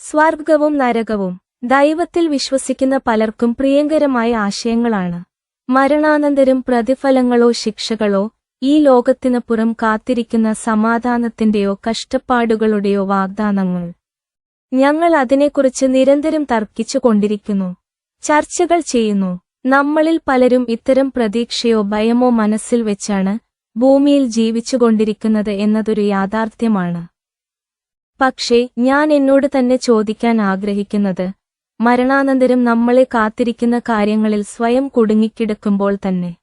സ്വർഗവും നരകവും. ദൈവത്തിൽ വിശ്വസിക്കുന്ന പലർക്കും പ്രിയങ്കരമായ ആശയങ്ങളാണ്. മരണാനന്തരം പ്രതിഫലങ്ങളോ ശിക്ഷകളോ ഈ ലോകത്തിനപ്പുറം കാത്തിരിക്കുന്ന സമാധാനത്തിന്റെയോ കഷ്ടപ്പാടുകളുടെയോ വാഗ്ദാനങ്ങൾ. ഞങ്ങൾ അതിനെക്കുറിച്ച് നിരന്തരം തർക്കിച്ചു കൊണ്ടിരിക്കുന്നു ചർച്ചകൾ ചെയ്യുന്നു. നമ്മളിൽ പലരും ഇത്തരം പ്രതീക്ഷയോ ഭയമോ മനസ്സിൽ വെച്ചാണ് ഭൂമിയിൽ ജീവിച്ചുകൊണ്ടിരിക്കുന്നത് എന്നതൊരു യാഥാർത്ഥ്യമാണ്. പക്ഷേ ഞാൻ എന്നോട് തന്നെ ചോദിക്കാൻ ആഗ്രഹിക്കുന്നത് മരണാനന്തരം നമ്മളെ കാത്തിരിക്കുന്ന കാര്യങ്ങളിൽ സ്വയം കുടുങ്ങിക്കിടക്കുമ്പോൾ തന്നെ.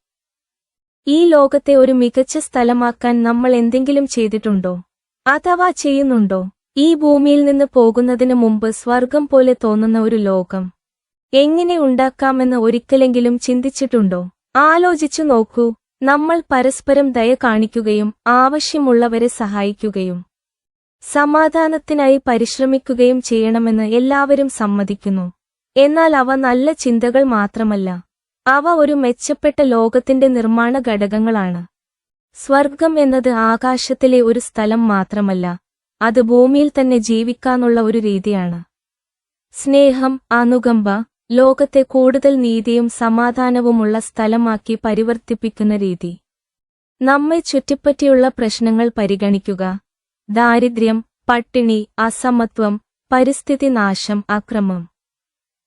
ഈ ലോകത്തെ ഒരു മികച്ച സ്ഥലമാക്കാൻ നമ്മൾ എന്തെങ്കിലും ചെയ്തിട്ടുണ്ടോ? അഥവാ ചെയ്യുന്നുണ്ടോ? ഈ ഭൂമിയിൽ നിന്ന് പോകുന്നതിന് മുമ്പ് സ്വർഗം പോലെ തോന്നുന്ന ഒരു ലോകം. എങ്ങനെ ഉണ്ടാക്കാമെന്ന് ഒരിക്കലെങ്കിലും ചിന്തിച്ചിട്ടുണ്ടോ? ആലോചിച്ചു നോക്കൂ. നമ്മൾ പരസ്പരം ദയ കാണിക്കുകയും ആവശ്യമുള്ളവരെ സഹായിക്കുകയും സമാധാനത്തിനായി പരിശ്രമിക്കുകയും ചെയ്യണമെന്ന് എല്ലാവരും സമ്മതിക്കുന്നു. എന്നാൽ അവ നല്ല ചിന്തകൾ മാത്രമല്ല. അവ ഒരു മെച്ചപ്പെട്ട ലോകത്തിന്റെ നിർമ്മാണ ഘടകങ്ങളാണ്. സ്വർഗം എന്നത് ആകാശത്തിലെ ഒരു സ്ഥലം മാത്രമല്ല. അത് ഭൂമിയിൽ തന്നെ ജീവിക്കാനുള്ള ഒരു രീതിയാണ്. സ്നേഹം അനുകമ്പ ലോകത്തെ കൂടുതൽ നീതിയും സമാധാനവുമുള്ള സ്ഥലമാക്കി പരിവർത്തിപ്പിക്കുന്ന രീതി. നമ്മെ ചുറ്റിപ്പറ്റിയുള്ള പ്രശ്നങ്ങൾ പരിഗണിക്കുക. ദാരിദ്ര്യം പട്ടിണി അസമത്വം പരിസ്ഥിതി നാശം അക്രമം.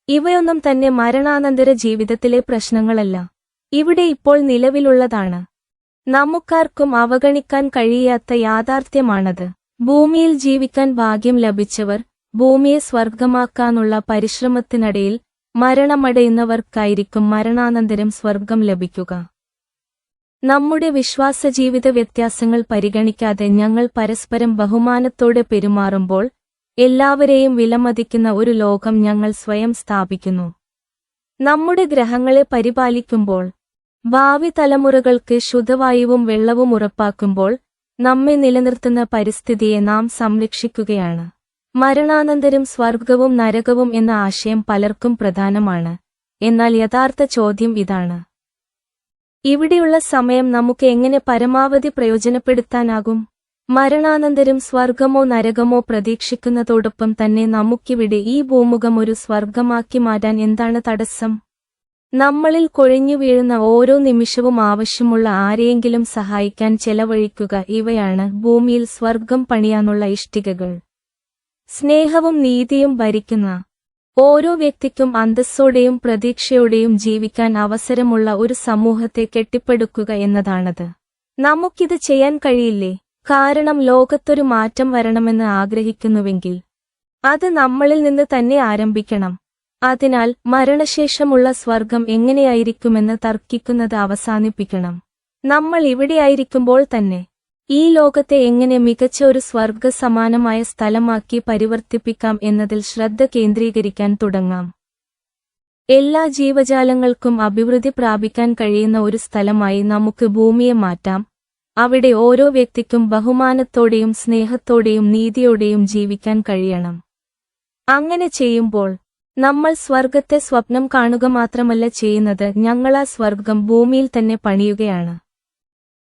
ഇവയൊന്നും തന്നെ മരണാനന്തര ജീവിതത്തിലെ പ്രശ്നങ്ങളല്ല. ഇവിടെ ഇപ്പോൾ നിലവിലുള്ളതാണ്. നമുക്കാർക്കും അവഗണിക്കാൻ കഴിയാത്ത യാഥാർത്ഥ്യമാണത്. ഭൂമിയിൽ ജീവിക്കാൻ ഭാഗ്യം ലഭിച്ചവർ ഭൂമിയെ സ്വർഗമാക്കാനുള്ള പരിശ്രമത്തിനിടയിൽ മരണമടയുന്നവർക്കായിരിക്കും മരണാനന്തരം സ്വർഗം ലഭിക്കുക. നമ്മുടെ വിശ്വാസ ജീവിത വ്യത്യാസങ്ങൾ പരിഗണിക്കാതെ ഞങ്ങൾ പരസ്പരം ബഹുമാനത്തോടെ പെരുമാറുമ്പോൾ എല്ലാവരെയും വിലമതിക്കുന്ന ഒരു ലോകം ഞങ്ങൾ സ്വയം സ്ഥാപിക്കുന്നു. നമ്മുടെ ഗ്രഹങ്ങളെ പരിപാലിക്കുമ്പോൾ ഭാവി തലമുറകൾക്ക് ശുദ്ധവായുവും വെള്ളവും ഉറപ്പാക്കുമ്പോൾ നമ്മെ നിലനിർത്തുന്ന പരിസ്ഥിതിയെ നാം സംരക്ഷിക്കുകയാണ്. മരണാനന്തരം സ്വർഗവും നരകവും എന്ന ആശയം പലർക്കും പ്രധാനമാണ്. എന്നാൽ യഥാർത്ഥ ചോദ്യം ഇതാണ്. ഇവിടെയുള്ള സമയം നമുക്ക് എങ്ങനെ പരമാവധി പ്രയോജനപ്പെടുത്താനാകും? മരണാനന്തരം സ്വർഗമോ നരകമോ പ്രതീക്ഷിക്കുന്നതോടൊപ്പം തന്നെ നമുക്കിവിടെ ഈ ഭൂമുഖം ഒരു സ്വർഗമാക്കി മാറ്റാൻ എന്താണ് തടസ്സം? നമ്മളിൽ കൊഴിഞ്ഞു വീഴുന്ന ഓരോ നിമിഷവും ആവശ്യമുള്ള ആരെയെങ്കിലും സഹായിക്കാൻ ചെലവഴിക്കുക ഇവയാണ് ഭൂമിയിൽ സ്വർഗം പണിയാനുള്ള ഇഷ്ടികകൾ. സ്നേഹവും നീതിയും ഭരിക്കുന്ന ഓരോ വ്യക്തിക്കും അന്തസ്സോടെയും പ്രതീക്ഷയോടെയും ജീവിക്കാൻ അവസരമുള്ള ഒരു സമൂഹത്തെ കെട്ടിപ്പടുക്കുക എന്നതാണത്. നമുക്കിത് ചെയ്യാൻ കഴിയില്ലേ? കാരണം ലോകത്തൊരു മാറ്റം വരണമെന്ന് ആഗ്രഹിക്കുന്നുവെങ്കിൽ അത് നമ്മളിൽ നിന്ന് തന്നെ ആരംഭിക്കണം. അതിനാൽ മരണശേഷമുള്ള സ്വർഗം എങ്ങനെയായിരിക്കുമെന്ന് തർക്കിക്കുന്നത് അവസാനിപ്പിക്കണം. നമ്മൾ ഇവിടെയായിരിക്കുമ്പോൾ തന്നെ ഈ ലോകത്തെ എങ്ങനെ മികച്ച ഒരു സ്വർഗ സമാനമായ സ്ഥലമാക്കി പരിവർത്തിപ്പിക്കാം എന്നതിൽ ശ്രദ്ധ കേന്ദ്രീകരിക്കാൻ തുടങ്ങാം. എല്ലാ ജീവജാലങ്ങൾക്കും അഭിവൃദ്ധി പ്രാപിക്കാൻ കഴിയുന്ന ഒരു സ്ഥലമായി നമുക്ക് ഭൂമിയെ മാറ്റാം. അവിടെ ഓരോ വ്യക്തിക്കും ബഹുമാനത്തോടെയും സ്നേഹത്തോടെയും നീതിയോടെയും ജീവിക്കാൻ കഴിയണം. അങ്ങനെ ചെയ്യുമ്പോൾ നമ്മൾ സ്വർഗത്തെ സ്വപ്നം കാണുക മാത്രമല്ല ചെയ്യുന്നത് ഞങ്ങളാ സ്വർഗം ഭൂമിയിൽ തന്നെ പണിയുകയാണ്.